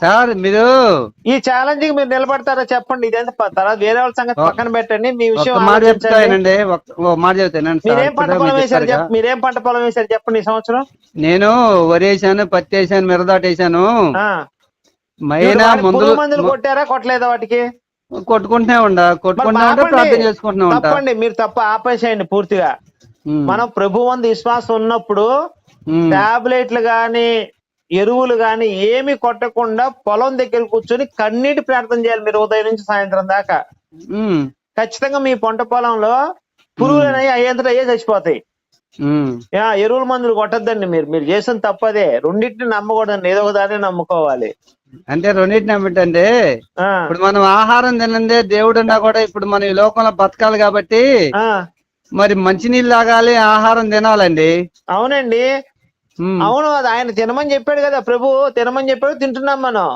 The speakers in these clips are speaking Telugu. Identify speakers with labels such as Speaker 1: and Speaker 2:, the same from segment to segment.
Speaker 1: సార్ మీరు
Speaker 2: ఈ ఛాలెంజ్ మీరు నిలబడతారా చెప్పండి. ఇదేంత తర్వాత వేరే వాళ్ళ సంగతి పక్కన పెట్టండి. మీ విషయం
Speaker 1: మాట. చెప్తానండి మాట చెప్తానండి
Speaker 2: మీరేం పంట పొలం వేశారు మీరేం పంట పొలం వేశారు చెప్పండి ఈ సంవత్సరం?
Speaker 1: నేను వరి వేసాను పత్తి వేసాను మిరదాట వేసాను
Speaker 2: ఆ.
Speaker 1: మైనా మందులు
Speaker 2: మందులు కొట్టారా? కొట్టలేదా వాటికి?
Speaker 1: కొట్టుకుంటూనే ఉండ. కొట్టుకుంటా. ప్రార్థన చేసుకుంటున్నా
Speaker 2: తప్పండి. మీరు తప్ప ఆపేసేయండి పూర్తిగా. మనం ప్రభు వంద విశ్వాసం ఉన్నప్పుడు టాబ్లెట్లు గాని ఎరువులు గాని ఏమి కొట్టకుండా పొలం దగ్గర కూర్చొని కన్నీటి ప్రార్థన చేయాలి మీరు ఉదయం నుంచి సాయంత్రం దాకా. ఖచ్చితంగా మీ పంట పొలంలో పురుగులు అనేవి అయ్యేంతటా అయ్యే చచ్చిపోతాయి ఎరువుల మందులు కొట్టద్దండి మీరు. మీరు చేసిన తప్పదే రెండింటిని నమ్మకూడదండి. ఏదో ఒక దాన్ని నమ్ముకోవాలి.
Speaker 1: అంటే రెండింటిని ఏమిటంటే
Speaker 2: ఆ,
Speaker 1: ఇప్పుడు మనం ఆహారం తినందే దేవుడు ఉన్నా కూడా ఇప్పుడు మనం ఈ లోకంలో బతకాలి కాబట్టి
Speaker 2: ఆ,
Speaker 1: మరి మంచినీళ్ళు తాగాలి ఆహారం తినాలండి.
Speaker 2: అవునండి. అవును అది ఆయన తినమని చెప్పాడు కదా ప్రభు తినమని చెప్పాడు తింటున్నాం మనం.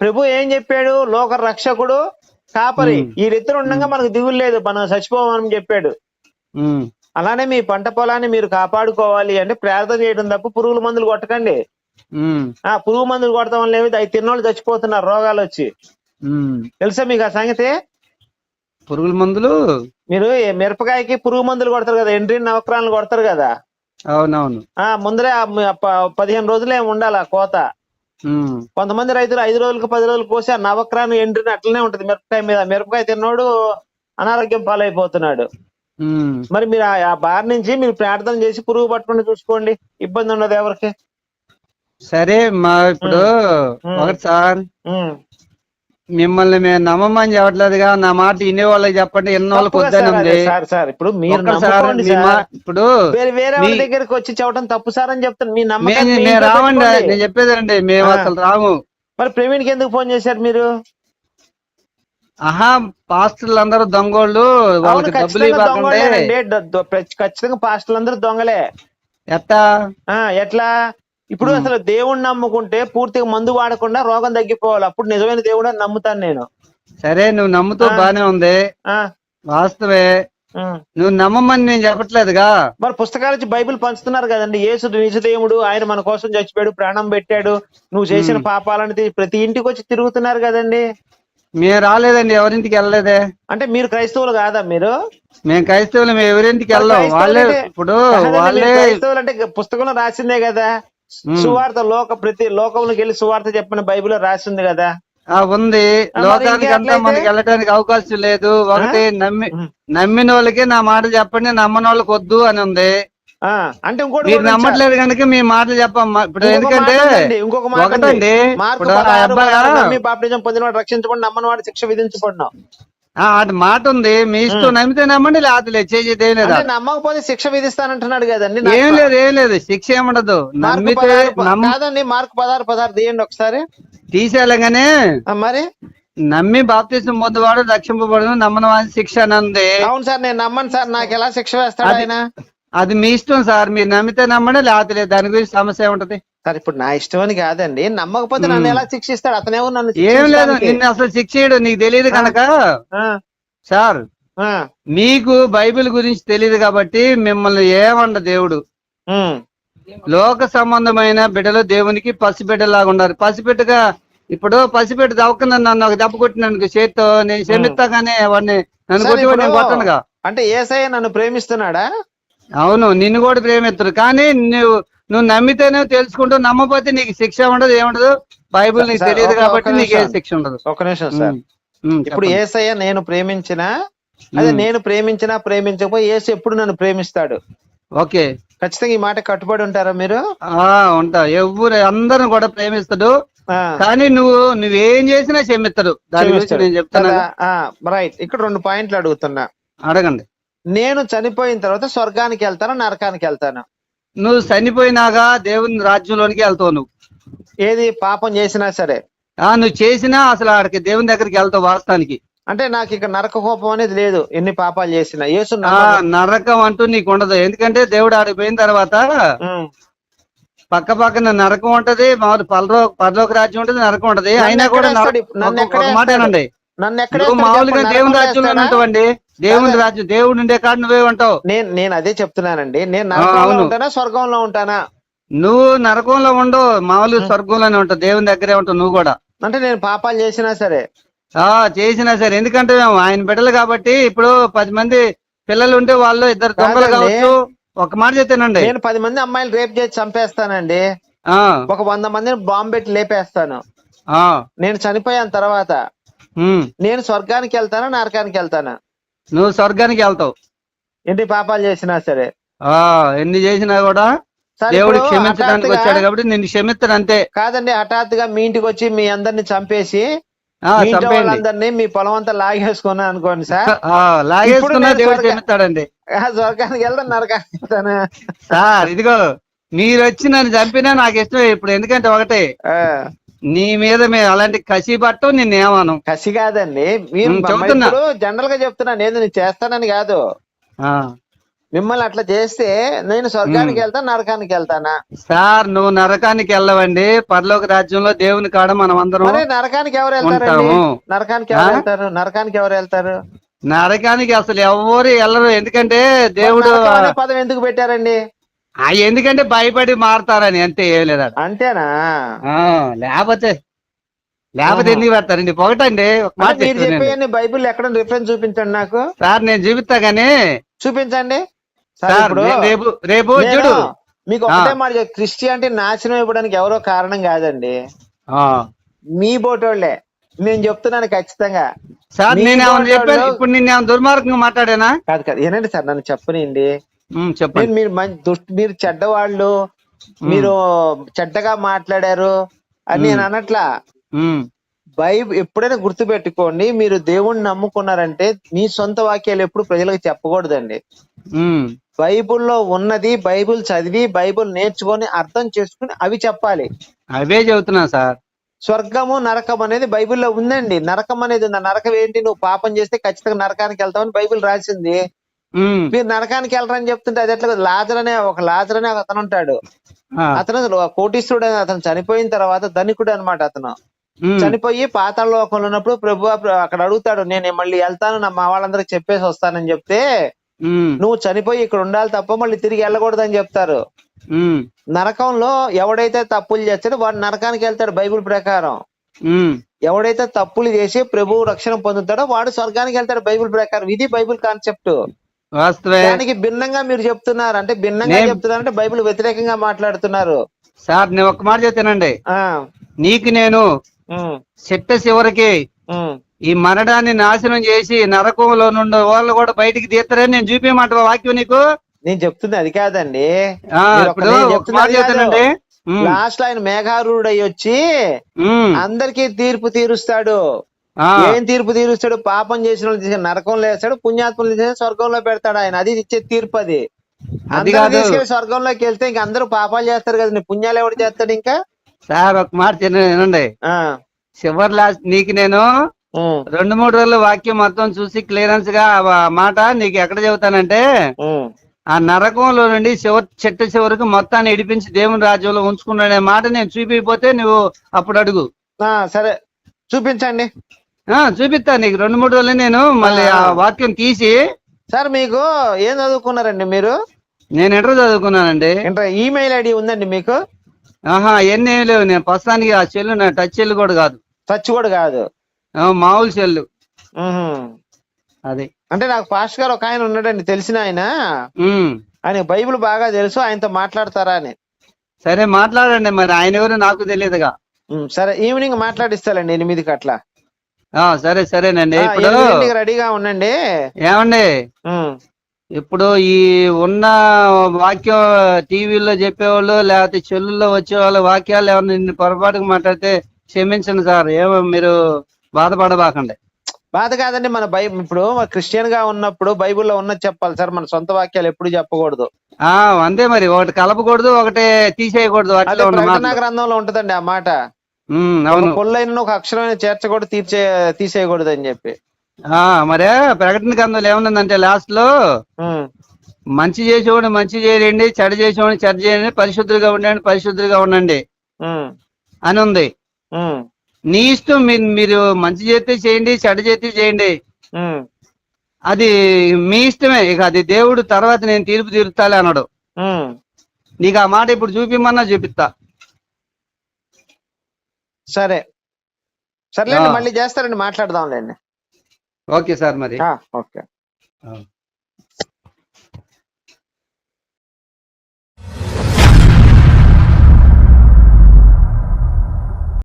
Speaker 2: ప్రభు ఏం చెప్పాడు? లోక రక్షకుడు కాపరి. వీరిద్దరు ఉండగా మనకు దిగులు లేదు మనం చచ్చిపోమని చెప్పాడు. అలానే మీ పంట పొలాన్ని మీరు కాపాడుకోవాలి అంటే ప్రార్థన చేయడం తప్ప పురుగుల మందులు కొట్టకండి. ఆ పురుగు మందులు కొడతాం వల్ల ఏమి అవి తిన్నోళ్ళు చచ్చిపోతున్నారు రోగాలు వచ్చి. తెలుసా మీకు ఆ సంగతి?
Speaker 1: పురుగుల మందులు?
Speaker 2: మీరు మిరపకాయకి పురుగు మందులు కొడతారు కదా ఎండ్రి నవక్రాలను కొడతారు కదా.
Speaker 1: అవునవును.
Speaker 2: ఆ ముందరే పదిహేను రోజులే ఉండాలి ఆ కోత. కొంతమంది రైతులు ఐదు రోజులకు పది రోజులకు కోసి ఆ నవక్రాను ఎండ్రిని అట్లనే ఉంటది. మిరపకాయ మీద మిరపకాయ తిన్నోడు అనారోగ్యం పాలైపోతున్నాడు. మరి మీరు ఆ- బారి నుంచి మీరు ప్రార్థన చేసి పురుగు పట్టుకుని చూసుకోండి. ఇబ్బంది ఉండదు ఎవరికి.
Speaker 1: సరే మా ఇప్పుడు. ఒకటి సార్. మిమ్మల్ని మేము నమ్మమని చెప్పట్లేదుగా నా మాట వినే వాళ్ళకి చెప్పండి ఎన్న వాళ్ళకి వద్దని
Speaker 2: సార్ ఇప్పుడు మీరు.
Speaker 1: ఇప్పుడు
Speaker 2: వేరే వాళ్ళ దగ్గరికి వచ్చి చెప్పడం తప్పు సార్ అని చెప్తాను. మీ
Speaker 1: మేము
Speaker 2: నమ్మకం
Speaker 1: మేము రావండి నేను చెప్పేదండి మేము. అసలు రాము.
Speaker 2: మరి ప్రవీణ్కి ఎందుకు ఫోన్ చేశారు మీరు?
Speaker 1: ఆహా పాస్టర్లు అందరూ దొంగోళ్ళు వాళ్ళకి డబ్బులు
Speaker 2: ఖచ్చితంగా
Speaker 1: ఇవ్వకండి.
Speaker 2: ఖచ్చితంగా పాస్టర్లు అందరూ దొంగలే.
Speaker 1: ఎట్టా?
Speaker 2: ఆ ఎట్లా? ఇప్పుడు. అసలు దేవుణ్ణి నమ్ముకుంటే పూర్తిగా మందు వాడకుండా రోగం తగ్గిపోవాలి. అప్పుడు నిజమైన దేవుడు అని నమ్ముతాను నేను.
Speaker 1: సరే నువ్వు నమ్ముతూ. బానే ఉంది.
Speaker 2: ఆ.
Speaker 1: వాస్తవే. నువ్వు నమ్మమని నేను చెప్పట్లేదుగా?
Speaker 2: మరి పుస్తకాలు ఇచ్చి బైబిల్ పంచుతున్నారు కదండి. యేసు నిజదేవుడు ఆయన మన కోసం చచ్చిపోయాడు ప్రాణం పెట్టాడు. నువ్వు చేసిన. పాపాలని ప్రతి ఇంటికి వచ్చి తిరుగుతున్నారు కదండి.
Speaker 1: మేము రాలేదండి ఎవరింటికి వెళ్ళలేదే?
Speaker 2: అంటే మీరు క్రైస్తవులు కాదా మీరు?
Speaker 1: మేము క్రైస్తవులు మేము ఎవరింటికి వెళ్ళాం? వాళ్ళే ఇప్పుడు వాళ్ళే
Speaker 2: క్రైస్తవులు అంటే పుస్తకంలో రాసిందే కదా. సువార్త లోక ప్రతి లోకంలోకి వెళ్ళి సువార్త చెప్పిన బైబిల్లో రాసింది కదా
Speaker 1: ఆ ఉంది లోకానికి అంతా? మనకి వెళ్ళడానికి అవకాశం లేదు ఒకటి నమ్మి. నమ్మిన వాళ్ళకి నా మాట చెప్పండి నమ్మని వాళ్ళకి వద్దు అని ఉంది
Speaker 2: అంటే ఇంకోటి
Speaker 1: మీరు. నమ్మట్లేదు కనుక మీ మాటలు చెప్పమ్మా ఇప్పుడు ఎందుకంటే
Speaker 2: ఇంకొక మాట.
Speaker 1: ఒకటండి ఇప్పుడు ఆ
Speaker 2: పదహారు
Speaker 1: అబ్బాయి
Speaker 2: పొందినవాడు రక్షించబడి నమ్మని వాడు శిక్ష విధించబడినాం
Speaker 1: ఆ అటు మాట ఉంది. మీ ఇష్టం నమ్మితే నమ్మండి లేదు. చేసేది ఏం లేదా.
Speaker 2: అంటే నమ్మకపోతే శిక్ష విధిస్తానంటున్నాడు కదండి
Speaker 1: ఏం లేదు ఏం లేదు. శిక్ష ఏముండదు నమ్మితే
Speaker 2: కాదండి మార్కు పదహారు పదహారు తీయండి ఒకసారి.
Speaker 1: తీసేయాలగానే
Speaker 2: మరి?
Speaker 1: నమ్మి బాప్తిసం పొందువాడు రక్షింపబడను నమ్మని వాని శిక్ష అని ఉంది
Speaker 2: అవును సార్ నేను నమ్మను సార్. నాకు ఎలా శిక్ష వేస్తాడు
Speaker 1: అది-
Speaker 2: ఆయన?
Speaker 1: అది మీ ఇష్టం సార్. మీరు నమ్మితే నమ్మండి లేకపోతే దాని గురించి సమస్య ఏముంటది?
Speaker 2: సార్ ఇప్పుడు నా ఇష్టం అని కాదండి. నమ్మకపోతే నన్ను ఎలా శిక్షిస్తాడు? అతనేమో నన్ను
Speaker 1: ఏం లేదు. నిన్ను అసలు శిక్ష చేయడు నీకు తెలియదు కనుక. సార్ మీకు బైబిల్ గురించి తెలియదు కాబట్టి మిమ్మల్ని ఏమండ దేవుడు? లోక సంబంధమైన బిడ్డలు దేవునికి పసిబిడ్డలాగా ఉన్నారు పసిబిడ్డగా ఇప్పుడు పసిబిడ్డ దవకన నన్ను ఒక దెబ్బ కొట్టినాను చేత్తో నేను క్షమిస్తాగానే వాడిని నన్ను కొట్టి నేను కొట్టనుగా.
Speaker 2: అంటే ఏసయ్య నన్ను ప్రేమిస్తున్నాడా?
Speaker 1: అవును నిన్ను కూడా ప్రేమిస్తారు కానీ నువ్వు నువ్వు నమ్మితేనే తెలుసుకుంటూ నమ్మపోతే నీకు శిక్ష ఉండదు ఏముండదు? బైబిల్ నీకు తెలియదు కాబట్టి నీకు ఏ. శిక్ష ఉండదు.
Speaker 2: ఒక నిమిషం సార్. ఇప్పుడు. ఏసయ్య నేను ప్రేమించిన అదే నేను ప్రేమించినా ప్రేమించకపోయి ఏసు ఎప్పుడు నన్ను ప్రేమిస్తాడు?
Speaker 1: ఓకే.
Speaker 2: ఖచ్చితంగా ఈ మాట కట్టుబడి ఉంటారా మీరు?
Speaker 1: ఆ ఉంటా. ఎవరు అందరం కూడా ప్రేమిస్తాడు కానీ నువ్వు నువ్వేం చేసినా క్షమిస్తాడు దాని గురించి. నేను చెప్తాను.
Speaker 2: రైట్ ఇక్కడ రెండు పాయింట్లు అడుగుతున్నా.
Speaker 1: అడగండి.
Speaker 2: నేను చనిపోయిన తర్వాత స్వర్గానికి వెళ్తాను నరకానికి వెళ్తాను?
Speaker 1: నువ్వు చనిపోయినాగా దేవుని రాజ్యంలోనికి వెళ్తావు నువ్వు
Speaker 2: ఏది పాపం చేసినా సరే
Speaker 1: ఆ నువ్వు చేసినా అసలు ఆడికి దేవుని దగ్గరికి వెళ్తావు వాస్తవానికి
Speaker 2: అంటే నాకు ఇక నరక కోపం అనేది లేదు ఎన్ని పాపాలు చేసినా యేసు.
Speaker 1: నరకం అంటూ నీకు ఉండదు ఎందుకంటే దేవుడు ఆడికి పోయిన తర్వాత. పక్క పక్కన నరకం ఉంటది మామూలు పరలో పరలోక రాజ్యం ఉంటది నరకం ఉంటది అయినా కూడా
Speaker 2: వేస్తాడు? నన్ను ఎక్కడ
Speaker 1: మాట? ఏనండి మామూలుగా? దేవుని రాజ్యంలో? ఉంటావండి దేవుని? రాజ్యం దేవుడు ఉండే కాడ నువ్వే ఉంటావు.
Speaker 2: నేను నేను అదే చెప్తున్నానండి. నేను నరకంలో. ఉంటానా స్వర్గంలో ఉంటానా?
Speaker 1: నువ్వు నరకంలో ఉండవు మామూలు స్వర్గంలోనే ఉంటావు దేవుని దగ్గరే ఉంటావు నువ్వు కూడా.
Speaker 2: అంటే నేను పాపాలు చేసినా సరే.
Speaker 1: ఆ చేసినా సరే ఎందుకంటే మేము ఆయన బిడ్డలు కాబట్టి ఇప్పుడు పది మంది పిల్లలు ఉంటే వాళ్ళు ఇద్దరు దొంగలు. కావచ్చు. ఒక మాట చెప్తానండి.
Speaker 2: నేను పది మంది అమ్మాయిలు రేప్ చేసి చంపేస్తానండి. ఒక వంద మందిని బాంబు పెట్టి లేపేస్తాను. నేను చనిపోయాను తర్వాత. నేను స్వర్గానికి వెళ్తానా నరకానికి వెళ్తానా?
Speaker 1: నువ్వు స్వర్గానికి వెళ్తావు.
Speaker 2: ఎన్ని పాపాలు చేసినా సరే.
Speaker 1: ఆ ఎన్ని చేసినా కూడా దేవుడు క్షమించడానికి వచ్చాడు కాబట్టి నిన్ను క్షమిస్తాడు అంతే.
Speaker 2: కాదండి హఠాత్తుగా మీ ఇంటికి వచ్చి మీ అందరిని చంపేసి
Speaker 1: ఆ
Speaker 2: మీ పొలం అంతా లాగేసుకున్నా అనుకోండి సార్.
Speaker 1: లాగేసుకున్నా
Speaker 2: నేను
Speaker 1: దేవుడు క్షమిస్తాడండి.
Speaker 2: స్వర్గానికి నరకానికి వెళ్తాను
Speaker 1: సార్ ఇదిగో మీరు వచ్చి నన్ను చంపినా నాకు ఇష్టం ఇప్పుడు ఎందుకంటే ఒకటే.
Speaker 2: ఆ,
Speaker 1: నీ మీద మేము అలాంటి కసి పట్టు నిన్నేమను
Speaker 2: కసి కాదండి. మీరు. ఇప్పుడు జనరల్గా చెప్తున్నాను నేను నేను చేస్తానని కాదు. మిమ్మల్ని అట్లా చేస్తే నేను స్వర్గానికి వెళ్తాను నరకానికి వెళ్తానా?
Speaker 1: సార్ నువ్వు నరకానికి వెళ్ళవండి. పరలోక రాజ్యంలో దేవుని కాడ మనం అందరం
Speaker 2: నరకానికి ఎవరు వెళ్తారండి?
Speaker 1: ఉంటాము.
Speaker 2: నరకానికి ఎవరు? వెళ్తారు? నరకానికి ఎవరు వెళ్తారు?
Speaker 1: నరకానికి అసలు ఎవరు వెళ్ళరు. ఎందుకంటే దేవుడు
Speaker 2: పదం ఎందుకు పెట్టారండి?
Speaker 1: ఎందుకంటే భయపడి మారతారని అంతే ఏం లేదా
Speaker 2: అంతేనా?
Speaker 1: లేకపోతే లేకపోతే. ఎందుకు పెడతారండి
Speaker 2: అంటే మీరు. చెప్పేయండి బైబిల్ ఎక్కడ రిఫరెన్స్ చూపించండి నాకు.
Speaker 1: సార్ నేను చూపిస్తా గానీ
Speaker 2: చూపించండి. సార్
Speaker 1: రేపు రేపు చూడు.
Speaker 2: మీకు ఒకటే మాట చెప్- క్రిస్టియానిటీ నాశనం ఇవ్వడానికి ఎవరో కారణం కాదండి. మీ బోటోళ్ళే నేను చెప్తున్నాను ఖచ్చితంగా.
Speaker 1: సార్ నేను చెప్పాను? ఇప్పుడు నేను దుర్మార్గంగా మాట్లాడానా?
Speaker 2: కాదు కాదు ఏనండి సార్ నన్ను చెప్పనండి
Speaker 1: చెప్పండి.
Speaker 2: మీరు మంచి దుష్ట మీరు చెడ్డవాళ్ళు మీరు చెడ్డగా మాట్లాడారు అని నేను అనట్లా. బైబిల్ ఎప్పుడైనా గుర్తు పెట్టుకోండి మీరు దేవుణ్ణి నమ్ముకున్నారంటే మీ సొంత వాక్యాలు ఎప్పుడు ప్రజలకు చెప్పకూడదండి. బైబిల్లో ఉన్నది బైబిల్ చదివి బైబిల్ నేర్చుకొని అర్థం చేసుకుని అవి చెప్పాలి.
Speaker 1: అవే చెబుతున్నా సార్.
Speaker 2: స్వర్గము నరకం అనేది బైబిల్లో ఉందండి. నరకం అనేది ఉంది? నరకం ఏంటి? నువ్వు పాపం చేస్తే ఖచ్చితంగా నరకానికి వెళ్తావని బైబిల్ రాసింది. మీరు నరకానికి వెళ్ళరని చెప్తుంటే అది ఎట్లా? లాజర్ అనే ఒక లాజర్ అనే అతను ఉంటాడు. అతను కోటీశ్వరుడు అని అతను చనిపోయిన తర్వాత ధనికుడు అన్నమాట అతను. చనిపోయి పాతాళ లోకంలో ఉన్నప్పుడు ప్రభు అక్కడ అడుగుతాడు నేను మళ్ళీ వెళ్తాను నా మా వాళ్ళందరికి చెప్పేసి వస్తానని చెప్తే నువ్వు చనిపోయి ఇక్కడ ఉండాలి తప్ప మళ్ళీ తిరిగి వెళ్ళకూడదని చెప్తారు. నరకంలో ఎవడైతే తప్పులు చేస్తాడో వాడు నరకానికి వెళ్తాడు బైబిల్ ప్రకారం. ఎవడైతే తప్పులు చేసి ప్రభు రక్షణ పొందుతాడో వాడు స్వర్గానికి వెళ్తాడు బైబిల్ ప్రకారం. ఇది బైబిల్ కాన్సెప్ట్.
Speaker 1: వాస్తవే.
Speaker 2: దానికి భిన్నంగా మీరు చెప్తున్నారు. అంటే భిన్నంగా
Speaker 1: నేను-
Speaker 2: చెప్తున్నారు అంటే బైబిల్ వ్యతిరేకంగా మాట్లాడుతున్నారు.
Speaker 1: సార్ నేను ఒక మాట చెప్తానండి.
Speaker 2: ఆ.
Speaker 1: నీకు నేను
Speaker 2: ఉమ్,
Speaker 1: చెట్ట చివరికి
Speaker 2: ఉమ్.
Speaker 1: ఈ మరణాన్ని నాశనం చేసి నరకంలో నుండి వాళ్ళు కూడా బయటికి తీస్తారని నేను చూపించమాట వాక్యం నీకు?
Speaker 2: నేను చెప్తుంది అది కాదండి.
Speaker 1: ఆ,
Speaker 2: మీరు
Speaker 1: ఇప్పుడు
Speaker 2: ఒక- నేను
Speaker 1: ఒక
Speaker 2: చెప్తున్నది
Speaker 1: మాట చెప్తానండి. ఉమ్,
Speaker 2: లాస్ట్లో ఆయన మేఘారూఢ వచ్చి
Speaker 1: ఉమ్,
Speaker 2: అందరికీ తీర్పు తీరుస్తాడు. ఏం తీర్పు తీరుస్తాడు? పాపం చేసిన వాళ్ళు తీసుకెళ్ళి నరకంలో వేస్తాడు పుణ్యాత్మలు తీసుకెళ్ళి స్వర్గంలో పెడతాడు ఆయన. అది ఇచ్చే తీర్పు అది. తీసుకెళ్ళి స్వర్గంలోకి వెళ్తే ఇంక అందరూ పాపాలు చేస్తారు కదా. పుణ్యాలు ఎవడు చేస్తాడు ఇంకా?
Speaker 1: సార్ ఒక మాట చిన్న- చివరి లాస్ట్ నీకు నేను రెండు మూడు రోజులు వాక్యం మొత్తం చూసి క్లియరెన్స్గా మాట నీకు ఎక్కడ చెబుతానంటే. ఆ. నరకంలో నుండి చివరి చెట్టు చివరికి మొత్తాన్ని ఇడిపించి దేవుని రాజ్యంలో ఉంచుకున్నాడనే మాట నేను చూపిపోతే నువ్వు అప్పుడు అడుగు.
Speaker 2: ఆ, సరే. చూపించండి.
Speaker 1: చూపిస్తా నీకు. రెండు మూడు రోజులు నేను మళ్ళీ ఆ వాక్యం తీసి
Speaker 2: సార్ మీకు ఏం చదువుకున్నారండి మీరు?
Speaker 1: నేను ఇంటర్ చదువుకున్నానండి.
Speaker 2: ఇంటర్ ఈమెయిల్ ఐడి ఉందండి మీకు?
Speaker 1: ఆహా ఎన్ని లేవు. నేను ప్రస్తుతానికి ఆ చెల్లు నా టచ్ చెల్లు కూడా కాదు.
Speaker 2: టచ్ కూడా కాదు.
Speaker 1: మామూలు చెల్లు. అది.
Speaker 2: అంటే నాకు పాస్ట్ గారు ఒక ఆయన ఉన్నాడండి తెలిసిన ఆయన. ఆయన బైబిల్ బాగా తెలుసు ఆయనతో మాట్లాడతారా అని.
Speaker 1: సరే మాట్లాడండి. మరి ఆయన ఎవరు నాకు తెలియదుగా.
Speaker 2: సరే ఈవినింగ్ మాట్లాడిస్తానండి ఎనిమిదికి అట్లా.
Speaker 1: సరే సరేనండి. ఇప్పుడు
Speaker 2: రెడీగా ఉండండి.
Speaker 1: ఏమండి? ఇప్పుడు ఈ ఉన్న వాక్యం టీవీలో చెప్పేవాళ్ళు లేకపోతే చెల్లుల్లో వచ్చేవాళ్ళు వాక్యాలు ఏమన్నా పొరపాటుగా మాట్లాడితే క్షమించండి సార్. ఏమో మీరు బాధపడబాకండి.
Speaker 2: బాధ కాదండి మన బై ఇప్పుడు క్రిస్టియన్గా ఉన్నప్పుడు బైబిల్లో ఉన్నది చెప్పాలి సార్ మన సొంత వాక్యాలు ఎప్పుడు చెప్పకూడదు.
Speaker 1: ఆ అంతే మరి. ఒకటి కలపకూడదు ఒకటి తీసేయకూడదు
Speaker 2: ప్రకటన గ్రంథంలో ఉంటదండి ఆ మాట.
Speaker 1: అవును.
Speaker 2: పొల్లైన ఒక అక్షరమైన చేర్చకూడదు తీర్చే తీసేయకూడదు అని చెప్పి.
Speaker 1: ఆ మరే ప్రకటన గ్రంథంలో ఏముందంటే
Speaker 2: లాస్ట్లో
Speaker 1: మంచి చేసేవాడు మంచి చేయండి చెడు చేసేవాడిని చెడు చేయండి పరిశుద్ధులుగా ఉండండి పరిశుద్ధులుగా ఉండండి అని ఉంది. నీ ఇష్టం మీరు మంచి చేస్తే చేయండి చెడు చేస్తే చేయండి. అది మీ ఇష్టమే. ఇక అది దేవుడు తర్వాత నేను తీర్పు తీరుతాలే అన్నాడు. నీకు ఆ మాట ఇప్పుడు చూపిమన్నా చూపిస్తా.
Speaker 2: సరే సర్లేండి. మళ్ళీ చేస్తారండి మాట్లాడదాంలేండి
Speaker 1: ఓకే సార్ మరి
Speaker 2: ఆ, ఓకే.